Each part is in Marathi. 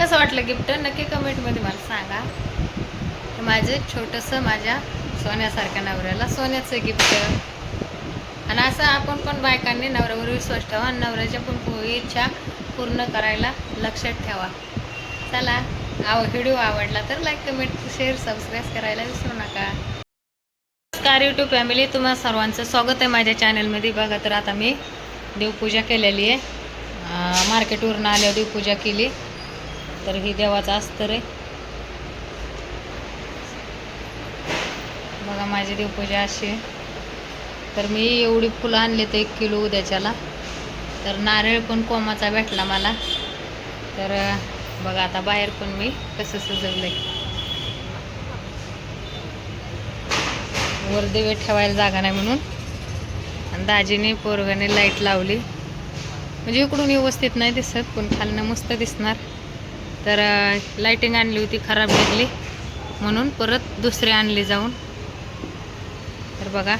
कसं वाटलं गिफ्ट? नक्की कमेंटमध्ये मला सांगा. माझं छोटंसं माझ्या सोन्यासारख्या नवऱ्याला सोन्याचं गिफ्ट. आणि असं आपण पण बायकांनी नवऱ्यावर विश्वास ठेवा आणि नवऱ्याच्या पण इच्छा पूर्ण करायला लक्षात ठेवा. चला आव व्हिडिओ आवडला तर लाईक कमेंट शेअर सबस्क्राईब करायला विसरू नका. नमस्कार यूट्यूब फॅमिली तुम्हा सर्वांचं स्वागत आहे माझ्या चॅनलमध्ये बघा तर आता मी देवपूजा केलेली आहे. मार्केटवरून आल्यावर देवपूजा केली. तर ही देवाचं अस्तर आहे. बघा माझी देवपूजा अशी आहे. तर मी एवढी फुलं आणली तर एक किलो उद्याच्याला. तर नारळ पण कोमाचा भेटला मला. तर बघा आता बाहेर पण मी कसं सजवलंय. वर दिवे ठेवायला जागा नाही म्हणून. आणि दाजीने पोरगाने लाइट लावली. म्हणजे इकडून व्यवस्थित नाही दिसत पण खालनं मस्त दिसणार. तर लाईटिंग आणली होती खराब निघली म्हणून परत दुसरी आणली जाऊन. तर बघा.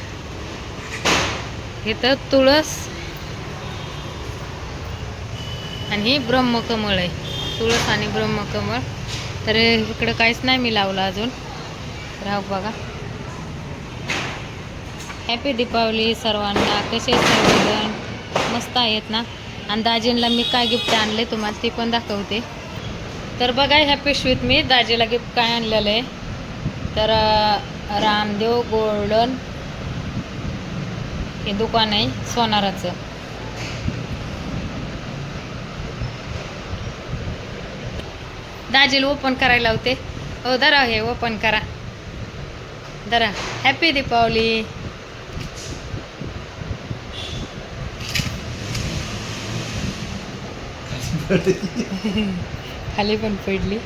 इथं तुळस आणि ही ब्रह्मकमळ आहे. तुळस आणि ब्रह्मकमळ. तर इकडं काहीच नाही मी लावलं अजून. राहू बघा. हॅपी दीपावली सर्वांना. कसे सर्वजण? मस्त आहेत ना? आणि दाजींला मी काय गिफ्ट आणले तुम्हाला ती पण दाखवते. तर बघा ह्या पिशवीत मी दाजीला गिफ्ट काय आणलेलं आहे. तर रामदेव गोल्डन हे दुकान आहे सोनाराचं. दाजीला ओपन करायला होते हो धरा हे ओपन करा. धरा. हॅपी दीपावली खाली पण पडली.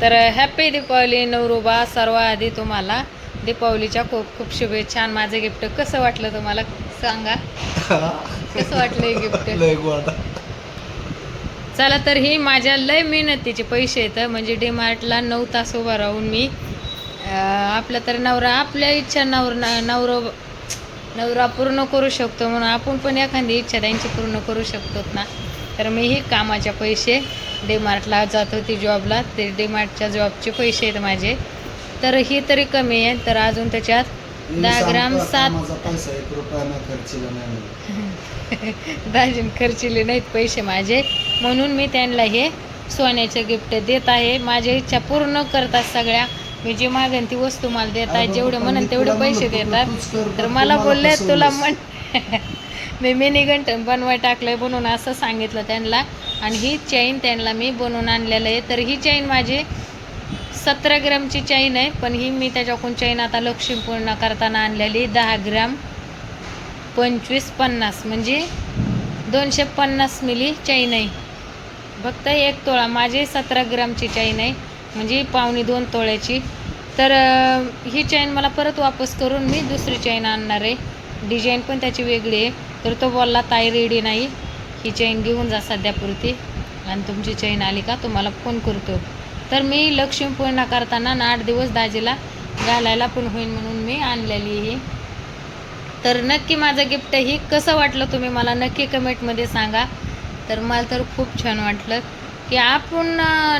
तर हॅपी दीपावली नवरोबा सर्व आधी तुम्हाला. दीपावलीच्या खूप खूप शुभेच्छा आणि माझं गिफ्ट कसं वाटलं तुम्हाला? सांगा. कसं वाटलं हे गिफ्ट लय गोडा. चला तर ही माझ्या लय मेहनतीचे पैसे येतं म्हणजे डीमार्टला नऊ तास उभा राहून मी अं, आपलं तर नवरा आपल्या इच्छा नवर नवरो नवरा पूर्ण करू शकतो म्हणून आपण पण एखादी इच्छा त्यांची पूर्ण करू शकतो ना. तर मी ही कामाचे पैसे डीमार्टला जात होती जॉबला ते डीमार्टच्या जॉबचे पैसे आहेत माझे. तर ही तरी कमी आहे तर अजून त्याच्यात दहा ग्राम सात दाजीन खर्चिले नाहीत पैसे माझे. म्हणून मी त्यांना हे सोन्याचे गिफ्ट देत आहे. माझ्या इच्छा पूर्ण करतात सगळ्या. मी जी मागेन ती वस्तू मला देत आहे. जेवढे म्हणेन तेवढे पैसे देतात. तर मला बोलले तुला म्हण मी मिनी गंठन बनवाय टाकलंय बनवून असं सांगितलं त्यांना. आणि ही चैन त्यांना मी बनवून आणलेलं आहे. तर ही चैन माझी सतरा ग्रॅमची चैन आहे पण ही मी त्याच्याकडून चैन आता लक्ष्मीपूर्ण करताना आणलेली दहा ग्राम पंचवीस पन्नास म्हणजे दोनशे पन्नास मिली चैन आहे. फक्त एक तोळा माझी सतरा ग्रॅमची चैन आहे म्हणजे पावणे दोन तोळ्याची. तर ही चैन मला परत वापस करून मी दुसरी चैन आणणार आहे. डिझाईन पण त्याची वेगळी आहे. तर तो बोलला ताई रेडी नाही. ही चैन घेऊन जा सध्यापुरती आणि तुमची चैन आली का तुम्हाला फोन करतो. तर मी लक्ष्मीपूर्ण करताना ना आठ दिवस दाजीला घालायला पण होईल म्हणून मी आणलेली ही. तर नक्की माझं गिफ्ट ही कसं वाटलं तुम्ही मला नक्की कमेंटमध्ये सांगा. तर मला तर खूप छान वाटलं की आपण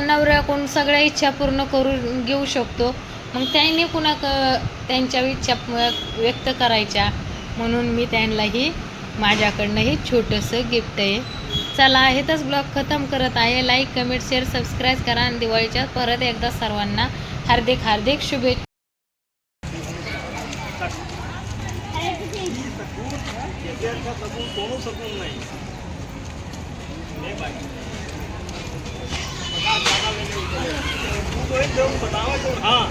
नवऱ्याकडून सगळ्या इच्छा पूर्ण करून घेऊ शकतो. मग त्यांनी पुन्हा क त्यांच्या इच्छा व्यक्त करायच्या म्हणून मी त्यांनाही माझ्याकडनं हे छोटंसं गिफ्ट आहे. चला इथंच ब्लॉग खतम करत आहे. लाईक कमेंट शेअर सबस्क्राईब करा आणि दिवाळीच्या परत एकदा सर्वांना हार्दिक हार्दिक शुभेच्छा. हाँ.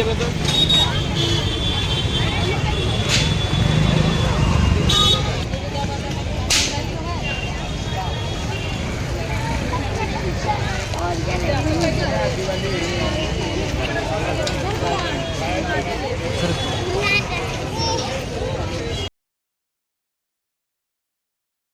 दिलं तर